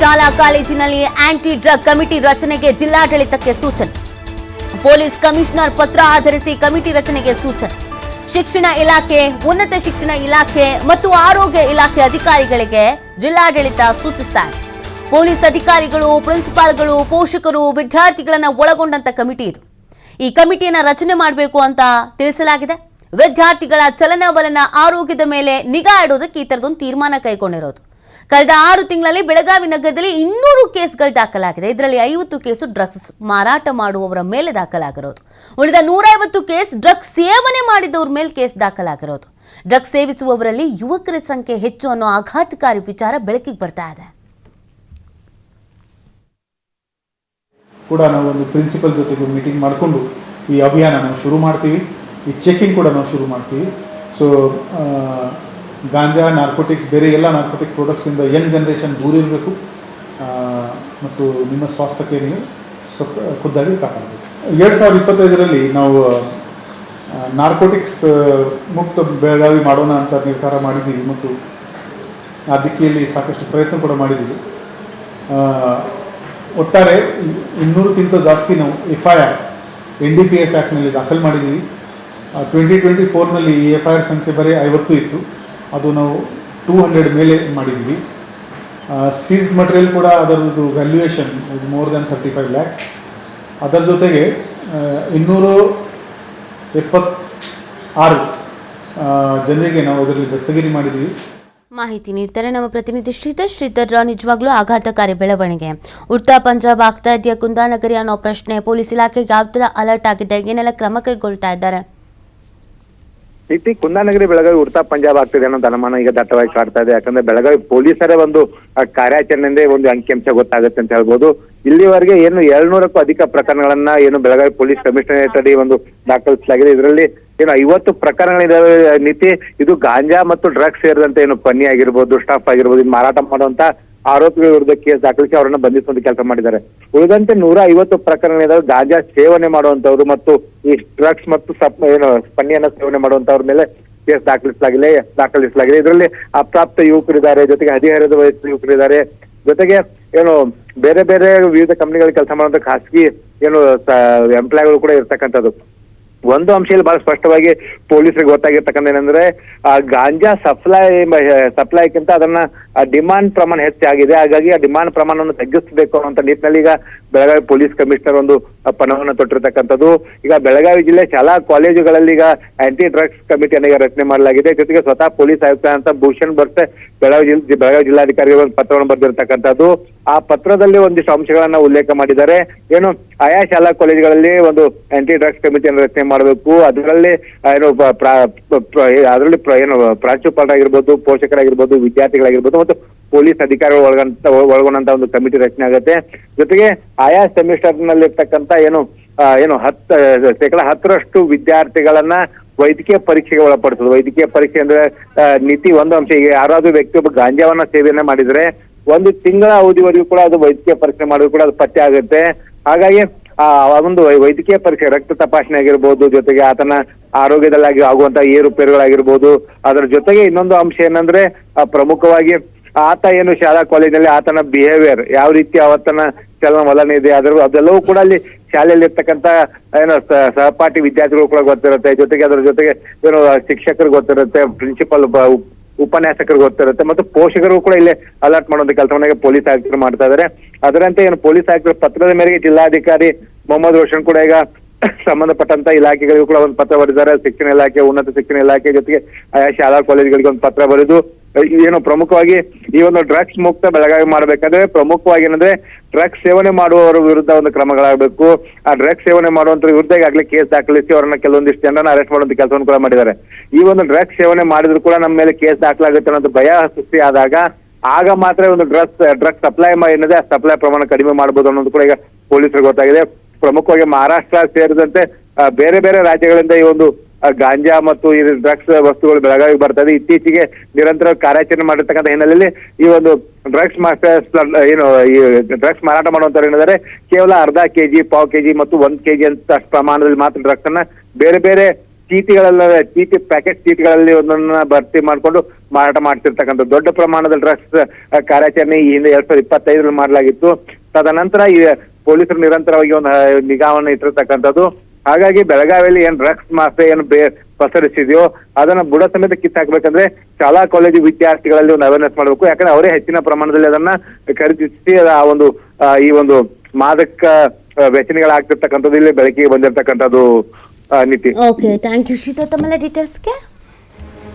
ಶಾಲಾ ಕಾಲೇಜಿನಲ್ಲಿ aunty drug committee ರಚನೆಗೆ ಜಿಲ್ಲಾಡಳಿತಕ್ಕೆ ಸೂಚನೆ. ಪೊಲೀಸ್ ಕಮಿಷನರ್ ಪತ್ರ ಆಧರಿಸಿ ಕಮಿಟಿ ರಚನೆಗೆ ಸೂಚನೆ. ಶಿಕ್ಷಣ ಇಲಾಖೆ, ಉನ್ನತ ಶಿಕ್ಷಣ ಇಲಾಖೆ ಮತ್ತು ಆರೋಗ್ಯ ಇಲಾಖೆ ಅಧಿಕಾರಿಗಳಿಗೆ ಜಿಲ್ಲಾಡಳಿತ ಸೂಚಿಸಿದ್ದಾರೆ ಪೊಲೀಸ್ ಅಧಿಕಾರಿಗಳು, ಪ್ರಿನ್ಸಿಪಾಲ್ಗಳು, ಪೋಷಕರು, ವಿದ್ಯಾರ್ಥಿಗಳನ್ನ ಒಳಗೊಂಡಂತ ಕಮಿಟಿ ಇದು. ಈ ಕಮಿಟಿಯನ್ನ ರಚನೆ ಮಾಡಬೇಕು ಅಂತ ತಿಳಿಸಲಾಗಿದೆ. ವಿದ್ಯಾರ್ಥಿಗಳ ಚಲನವಲನ ಆರೋಗ್ಯದ ಮೇಲೆ ನಿಗಾ ಇಡೋದಕ್ಕೆ ಈ ತೀರ್ಮಾನ ಕೈಗೊಂಡಿರೋದು. ಕಳೆದ ಆರು ತಿಂಗಳಲ್ಲಿ ಬೆಳಗಾವಿ ನಗರದಲ್ಲಿ ಇನ್ನೂರು ಕೇಸ್ಗಳು ದಾಖಲಾಗಿದೆ. ಇದರಲ್ಲಿ ಐವತ್ತು ಕೇಸು ಡ್ರಗ್ಸ್ ಮಾರಾಟ ಮಾಡುವವರ ಮೇಲೆ ದಾಖಲಾಗಿರೋದು. ಉಳಿದ ನೂರೈವತ್ತು ಕೇಸ್ ಡ್ರಗ್ಸ್ ಸೇವನೆ ಮಾಡಿದವ್ರ ಮೇಲೆ ಕೇಸ್ ದಾಖಲಾಗಿರೋದು. ಡ್ರಗ್ಸ್ ಸೇವಿಸುವವರಲ್ಲಿ ಯುವಕರ ಸಂಖ್ಯೆ ಹೆಚ್ಚು ಅನ್ನೋ ಆಘಾತಕಾರಿ ವಿಚಾರ ಬೆಳಕಿಗೆ ಬರ್ತಾ ಇದೆ. ಕೂಡ ನಾವು ಒಂದು ಪ್ರಿನ್ಸಿಪಲ್ ಜೊತೆಗೆ ಮೀಟಿಂಗ್ ಮಾಡಿಕೊಂಡು ಈ ಅಭಿಯಾನ ಶುರು ಮಾಡ್ತೀವಿ. ಈ ಚೆಕಿಂಗ್ ಕೂಡ ನಾವು ಶುರು ಮಾಡ್ತೀವಿ. ಸೊ ಗಾಂಜಾ ನಾರ್ಕೋಟಿಕ್ಸ್ ಬೇರೆ ಎಲ್ಲ ನಾರ್ಕೋಟಿಕ್ ಪ್ರಾಡಕ್ಟ್ಸಿಂದ ಯಂಗ್ ಜನ್ರೇಷನ್ ದೂರ ಇರಬೇಕು. ಮತ್ತು ನಿಮ್ಮ ಸ್ವಾಸ್ಥ್ಯಕ್ಕೆ ನೀವು ಸ್ವಲ್ಪ ಖುದ್ದಾಗಿ ಕಾಪಾಡಬೇಕು. ಎರಡು ಸಾವಿರದ ಇಪ್ಪತ್ತೈದರಲ್ಲಿ ನಾವು ನಾರ್ಕೋಟಿಕ್ಸ್ ಮುಕ್ತ ಬೆಳಗಾವಿ ಮಾಡೋಣ ಅಂತ ನಿರ್ಧಾರ ಮಾಡಿದ್ದೀವಿ ಮತ್ತು ಆ ದಿಕ್ಕಿಯಲ್ಲಿ ಸಾಕಷ್ಟು ಪ್ರಯತ್ನ ಕೂಡ ಮಾಡಿದ್ದೀವಿ. ಒಟ್ಟಾರೆ ಇನ್ನೂರಕ್ಕಿಂತ ಜಾಸ್ತಿ ನಾವು F I R N D P S ಆ್ಯಕ್ಟ್ನಲ್ಲಿ ದಾಖಲು ಮಾಡಿದ್ದೀವಿ. ಟ್ವೆಂಟಿ ಟ್ವೆಂಟಿ ಫೋರ್ನಲ್ಲಿ ಎಫ್ ಐ ಆರ್ ಸಂಖ್ಯೆ ಬರೀ ಐವತ್ತು ಇತ್ತು. ಅದು ನಾವು ಟೂ ಹಂಡ್ರೆಡ್ ಮೇಲೆ ಮಾಡಿದ್ದೀವಿ ಸೀಸ್ ಮಟೀರಿಯಲ್ ಕೂಡ ಅದರದ್ದು valuation is more than thirty five lakhs ಅದರ ಜೊತೆಗೆ ಇನ್ನೂರು ಎಪ್ಪತ್ತಾರು ಜನರಿಗೆ ನಾವು ಅದರಲ್ಲಿ ದಸ್ತಗಿರಿ ಮಾಡಿದ್ದೀವಿ ಮಾಹಿತಿ ನೀಡ್ತಾರೆ ನಮ್ಮ ಪ್ರತಿನಿಧಿ ಶ್ರೀಧರ್. ಶ್ರೀಧರ್ ನಿಜವಾಗ್ಲೂ ಆಘಾತಕಾರಿ ಬೆಳವಣಿಗೆ. ಉತ್ತರ ಪಂಜಾಬ್ ಆಗ್ತಾ ಇದೆಯಾ ಕುಂದಾನಗರಿ ಅನ್ನೋ ಪ್ರಶ್ನೆ ಪೊಲೀಸ್ ಇಲಾಖೆಗೆ ಯಾವ ಥರ ಅಲರ್ಟ್ ಆಗಿದೆ? ಏನೆಲ್ಲ ಕ್ರಮ ಕೈಗೊಳ್ತಾ ಇದ್ದಾರೆ? ಇತ್ತಿ ಕುಂದಾನಗರಿ ಬೆಳಗಾವಿ ಉಡ್ತಾ ಪಂಜಾಬ್ ಆಗ್ತಿದೆ ಅನ್ನೋ ಅನುಮಾನ ಈಗ ದಟ್ಟವಾಗಿ ಕಾಡ್ತಾ ಇದೆ. ಯಾಕಂದ್ರೆ ಬೆಳಗಾವಿ ಪೊಲೀಸರ ಒಂದು ಕಾರ್ಯಾಚರಣೆಯಿಂದ ಒಂದು ಅಂಕಿಅಂಶ ಗೊತ್ತಾಗುತ್ತೆ ಅಂತ ಹೇಳ್ಬೋದು. ಇಲ್ಲಿವರೆಗೆ ಏನು ಏಳ್ನೂರಕ್ಕೂ ಅಧಿಕ ಪ್ರಕರಣಗಳನ್ನ ಏನು ಬೆಳಗಾವಿ ಪೊಲೀಸ್ ಕಮಿಷನರೇಟ್ ಅಡಿ ಒಂದು ದಾಖಲಿಸಲಾಗಿದೆ. ಇದರಲ್ಲಿ ಏನು ಐವತ್ತು ಪ್ರಕರಣಗಳಿದಾವೆ ನೀತಿ, ಇದು ಗಾಂಜಾ ಮತ್ತು ಡ್ರಗ್ಸ್ ಸೇರಿದಂತೆ ಏನು ಪನ್ನಿ ಆಗಿರ್ಬೋದು, ಸ್ಟಾಫ್ ಆಗಿರ್ಬೋದು ಮಾರಾಟ ಮಾಡುವಂತ ಆರೋಪಿಗಳ ವಿರುದ್ಧ ಕೇಸ್ ದಾಖಲಿಸಿ ಅವರನ್ನ ಬಂಧಿಸುವಂತ ಕೆಲಸ ಮಾಡಿದ್ದಾರೆ. ಉಳಿದಂತೆ ನೂರ ಐವತ್ತು ಪ್ರಕರಣಗಳಿದಾವೆ. ಗಾಂಜಾ ಸೇವನೆ ಮಾಡುವಂತವ್ರು ಮತ್ತು ಈ ಡ್ರಗ್ಸ್ ಮತ್ತು ಸಪ್, ಏನು, ಪನ್ನಿಯನ್ನ ಸೇವನೆ ಮಾಡುವಂತವ್ರ ಮೇಲೆ ಕೇಸ್ ದಾಖಲಿಸಲಾಗಿದೆ ದಾಖಲಿಸಲಾಗಿದೆ ಇದರಲ್ಲಿ ಅಪ್ರಾಪ್ತ ಯುವಕರಿದ್ದಾರೆ, ಜೊತೆಗೆ ಹದಿಹರೆಯದ ವಯಸ್ಸಿನ ಯುವಕರಿದ್ದಾರೆ. ಜೊತೆಗೆ, ಏನು, ಬೇರೆ ಬೇರೆ ವಿವಿಧ ಕಂಪನಿಗಳಲ್ಲಿ ಕೆಲಸ ಮಾಡುವಂತ ಖಾಸಗಿ, ಏನು ಎಂಪ್ಲಾಯ್ಗಳು ಕೂಡ ಇರ್ತಕ್ಕಂಥದ್ದು. ಒಂದು ಅಂಶದಲ್ಲಿ ಬಹಳ ಸ್ಪಷ್ಟವಾಗಿ ಪೊಲೀಸರಿಗೆ ಗೊತ್ತಾಗಿರ್ತಕ್ಕಂಥ ಏನಂದ್ರೆ ಆ ಗಾಂಜಾ ಸಪ್ಲೈ ಸಪ್ಲೈಕ್ಕಿಂತ ಅದನ್ನ ಡಿಮಾಂಡ್ ಪ್ರಮಾಣ ಹೆಚ್ಚಾಗಿದೆ ಹಾಗಾಗಿ ಆ ಡಿಮಾಂಡ್ ಪ್ರಮಾಣವನ್ನು ತಗ್ಗಿಸಬೇಕು ಅನ್ನೋಂಥ ನಿಟ್ಟಿನಲ್ಲಿ ಈಗ ಬೆಳಗಾವಿ ಪೊಲೀಸ್ ಕಮಿಷನರ್ ಒಂದು ಆ, ಪಣವನ್ನು ತೊಟ್ಟಿರ್ತಕ್ಕಂಥದ್ದು. ಈಗ ಬೆಳಗಾವಿ ಜಿಲ್ಲೆ ಶಾಲಾ ಕಾಲೇಜುಗಳಲ್ಲಿ ಈಗ ಆಂಟಿ ಡ್ರಗ್ಸ್ ಕಮಿಟಿಯನ್ನು ಈಗ ರಚನೆ ಮಾಡಲಾಗಿದೆ. ಜೊತೆಗೆ ಸ್ವತಃ ಪೊಲೀಸ್ ಆಯುಕ್ತ ಅಂತ ಭೂಷಣ್ ಬರ್ತೆ ಬೆಳಗಾವಿ ಜಿಲ್ಲೆ ಬೆಳಗಾವಿ ಜಿಲ್ಲಾಧಿಕಾರಿಗಳು ಒಂದು ಪತ್ರವನ್ನು ಬರೆದಿರ್ತಕ್ಕಂಥದ್ದು. ಆ ಪತ್ರದಲ್ಲಿ ಒಂದಿಷ್ಟು ಅಂಶಗಳನ್ನ ಉಲ್ಲೇಖ ಮಾಡಿದ್ದಾರೆ. ಏನು ಆಯಾ ಶಾಲಾ ಕಾಲೇಜುಗಳಲ್ಲಿ ಒಂದು ಆಂಟಿ ಡ್ರಗ್ಸ್ ಕಮಿಟಿಯನ್ನು ರಚನೆ ಮಾಡಬೇಕು. ಅದರಲ್ಲಿ ಏನು ಅದರಲ್ಲಿ ಏನು ಪ್ರಾಂಶುಪಾಲರಾಗಿರ್ಬೋದು, ಪೋಷಕರಾಗಿರ್ಬೋದು, ವಿದ್ಯಾರ್ಥಿಗಳಾಗಿರ್ಬೋದು ಮತ್ತು ಪೊಲೀಸ್ ಅಧಿಕಾರಿಗಳು ಒಳಗಂತ ಒಳಗೊಂಡಂತ ಒಂದು ಕಮಿಟಿ ರಚನೆ ಆಗುತ್ತೆ. ಜೊತೆಗೆ ಆಯಾ ಸೆಮಿಸ್ಟರ್ನಲ್ಲಿ ಇರ್ತಕ್ಕಂತ ಏನು ಏನು ಹತ್ತ ಶೇಕಡ ಹತ್ತರಷ್ಟು ವಿದ್ಯಾರ್ಥಿಗಳನ್ನ ವೈದ್ಯಕೀಯ ಪರೀಕ್ಷೆಗೆ ಒಳಪಡಿಸೋದು. ವೈದ್ಯಕೀಯ ಪರೀಕ್ಷೆ ಅಂದ್ರೆ ನೀತಿ ಒಂದು ಅಂಶ. ಈಗ ಯಾರಾದ್ರೂ ವ್ಯಕ್ತಿ ಒಬ್ಬ ಗಾಂಜಾವನ್ನ ಸೇವನೆ ಮಾಡಿದ್ರೆ ಒಂದು ತಿಂಗಳ ಅವಧಿವರೆಗೂ ಕೂಡ ಅದು ವೈದ್ಯಕೀಯ ಪರೀಕ್ಷೆ ಮಾಡೋದು ಕೂಡ ಅದು ಪತ್ತೆ ಆಗುತ್ತೆ. ಹಾಗಾಗಿ, ಆ ಒಂದು ವೈದ್ಯಕೀಯ ಪರೀಕ್ಷೆ, ರಕ್ತ ತಪಾಸಣೆ ಆಗಿರ್ಬೋದು, ಜೊತೆಗೆ ಆತನ ಆರೋಗ್ಯದಲ್ಲಿ ಆಗುವಂತ ಏರುಪೇರುಗಳಾಗಿರ್ಬೋದು ಅದರ ಜೊತೆಗೆ ಇನ್ನೊಂದು ಅಂಶ ಏನಂದ್ರೆ ಪ್ರಮುಖವಾಗಿ ಆತ ಏನು ಶಾಲಾ ಕಾಲೇಜಿನಲ್ಲಿ ಆತನ ಬಿಹೇವಿಯರ್ ಯಾವ ರೀತಿ ಅವತ್ತನ ಚಲನವಲನ ಇದೆ, ಅದ್ರ ಅದೆಲ್ಲವೂ ಕೂಡ ಅಲ್ಲಿ ಶಾಲೆಯಲ್ಲಿ ಇರ್ತಕ್ಕಂತ ಏನೋ ಸಹಪಾಠಿ ವಿದ್ಯಾರ್ಥಿಗಳು ಕೂಡ ಗೊತ್ತಿರುತ್ತೆ. ಜೊತೆಗೆ ಅದರ ಜೊತೆಗೆ, ಏನೋ, ಶಿಕ್ಷಕರು ಗೊತ್ತಿರುತ್ತೆ ಪ್ರಿನ್ಸಿಪಲ್ ಉಪನ್ಯಾಸಕರು ಗೊತ್ತಿರುತ್ತೆ ಮತ್ತು ಪೋಷಕರು ಕೂಡ ಇಲ್ಲಿ ಅಲರ್ಟ್ ಮಾಡುವಂತ ಕೆಲಸವನ್ನ ಪೊಲೀಸ್ ಆಯುಕ್ತರು ಮಾಡ್ತಾ ಇದ್ದಾರೆ ಅದರಂತೆ ಏನು ಪೊಲೀಸ್ ಆಯುಕ್ತರ ಪತ್ರದ ಮೇರೆಗೆ ಜಿಲ್ಲಾಧಿಕಾರಿ ಮೊಹಮ್ಮದ್ ರೋಷನ್ ಕೂಡ ಈಗ ಸಂಬಂಧಪಟ್ಟಂತ ಇಲಾಖೆಗಳಿಗೂ ಕೂಡ ಒಂದು ಪತ್ರ ಬರೆದಿದ್ದಾರೆ. ಶಿಕ್ಷಣ ಇಲಾಖೆ, ಉನ್ನತ ಶಿಕ್ಷಣ ಇಲಾಖೆ ಜೊತೆಗೆ ಆಯಾ ಶಾಲಾ, ಕಾಲೇಜುಗಳಿಗೆ ಒಂದು ಪತ್ರ ಬರೆದು ಏನು ಪ್ರಮುಖವಾಗಿ ಈ ಒಂದು ಡ್ರಗ್ಸ್ ಮುಕ್ತ ಬೆಳಗಾವಿ ಮಾಡಬೇಕಾದ್ರೆ ಪ್ರಮುಖವಾಗಿ ಏನಂದ್ರೆ ಡ್ರಗ್ಸ್ ಸೇವನೆ ಮಾಡುವವರ ವಿರುದ್ಧ ಒಂದು ಕ್ರಮಗಳಾಗಬೇಕು. ಆ ಡ್ರಗ್ಸ್ ಸೇವನೆ ಮಾಡುವಂತ ವಿರುದ್ಧ ಈಗಾಗಲೇ ಕೇಸ್ ದಾಖಲಿಸಿ ಅವರನ್ನ ಕೆಲವೊಂದಿಷ್ಟು ಜನರನ್ನ ಅರೆಸ್ಟ್ ಮಾಡುವಂತ ಕೆಲಸವನ್ನು ಕೂಡ ಮಾಡಿದ್ದಾರೆ. ಈ ಒಂದು ಡ್ರಗ್ಸ್ ಸೇವನೆ ಮಾಡಿದ್ರು ಕೂಡ ನಮ್ಮ ಮೇಲೆ ಕೇಸ್ ದಾಖಲಾಗುತ್ತೆ ಅನ್ನೋದು ಭಯ ಸೃಷ್ಟಿ ಆದಾಗ ಆಗ ಮಾತ್ರ ಒಂದು ಡ್ರಗ್ಸ್ ಡ್ರಗ್ಸ್ ಸಪ್ಲೈ ಏನಿದೆ ಆ ಸಪ್ಲೈ ಪ್ರಮಾಣ ಕಡಿಮೆ ಮಾಡಬಹುದು ಅನ್ನೋದು ಕೂಡ ಈಗ ಪೊಲೀಸರಿಗೆ ಗೊತ್ತಾಗಿದೆ. ಪ್ರಮುಖವಾಗಿ ಮಹಾರಾಷ್ಟ್ರ ಸೇರಿದಂತೆ ಬೇರೆ ಬೇರೆ ರಾಜ್ಯಗಳಿಂದ ಈ ಒಂದು ಗಾಂಜಾ ಮತ್ತು ಈ ಡ್ರಗ್ಸ್ ವಸ್ತುಗಳು ಬೆಳಗಾವಿ ಬರ್ತದೆ. ಇತ್ತೀಚೆಗೆ ನಿರಂತರ ಕಾರ್ಯಾಚರಣೆ ಮಾಡಿರ್ತಕ್ಕಂಥ ಹಿನ್ನೆಲೆಯಲ್ಲಿ ಈ ಒಂದು ಡ್ರಗ್ಸ್ ಮಾಸ್ಟರ್ಸ್ ಏನು, ಈ ಡ್ರಗ್ಸ್ ಮಾರಾಟ ಮಾಡುವಂತವ್ರು ಏನಿದ್ದಾರೆ, ಕೇವಲ ಅರ್ಧ ಕೆಜಿ, ಪಾವ್ ಕೆಜಿ ಮತ್ತು ಒಂದ್ ಕೆಜಿ ಅಂತ ಪ್ರಮಾಣದಲ್ಲಿ ಮಾತ್ರ ಡ್ರಗ್ಸ್ ಅನ್ನ ಬೇರೆ ಬೇರೆ ಚೀಟಿಗಳೆಲ್ಲ, ಚೀಟಿ, ಪ್ಯಾಕೆಟ್ ಚೀಟಿಗಳಲ್ಲಿ ಒಂದನ್ನ ಭರ್ತಿ ಮಾಡಿಕೊಂಡು ಮಾರಾಟ ಮಾಡ್ತಿರ್ತಕ್ಕಂಥ ದೊಡ್ಡ ಪ್ರಮಾಣದ ಡ್ರಗ್ಸ್ ಕಾರ್ಯಾಚರಣೆ ಈ ಹಿಂದೆ ಎರಡ್ ಸಾವಿರದ ಇಪ್ಪತ್ತೈದರಲ್ಲಿ ಮಾಡಲಾಗಿತ್ತು. ತದನಂತರ ಈ ಪೊಲೀಸರು ನಿರಂತರವಾಗಿ ಒಂದು ನಿಗಾವನ್ನು ಇಟ್ಟಿರ್ತಕ್ಕಂಥದ್ದು. ಹಾಗಾಗಿ ಬೆಳಗಾವಿಯಲ್ಲಿ ಏನ್ ಡ್ರಗ್ಸ್ ಮಾಫೆ ಏನು ಪಸರಿಸಿದೆಯೋ ಅದನ್ನ ಬುಡ ಸಮೇತ ಕಿತ್ತಾಕ್ಬೇಕಂದ್ರೆ ಶಾಲಾ, ಕಾಲೇಜು ವಿದ್ಯಾರ್ಥಿಗಳಲ್ಲಿ ಒಂದು ಅವೇರ್ನೆಸ್ ಮಾಡಬೇಕು. ಯಾಕಂದ್ರೆ ಅವರೇ ಹೆಚ್ಚಿನ ಪ್ರಮಾಣದಲ್ಲಿ ಅದನ್ನ ಖರೀದಿಸಿ ಅದ ಆ ಒಂದು ಈ ಒಂದು ಮಾದಕ ವ್ಯಸನಿಗಳಾಗ್ತಿರ್ತಕ್ಕಂಥದ್ದು, ಇಲ್ಲಿ ಬೆಳಕಿಗೆ ಬಂದಿರತಕ್ಕಂಥದ್ದು ನೀತಿ. ಓಕೆ ಥ್ಯಾಂಕ್ ಯು ಶೀತಾ ತಮ್ಮಲ್ಲ ಡೀಟೇಲ್ಸ್ಗೆ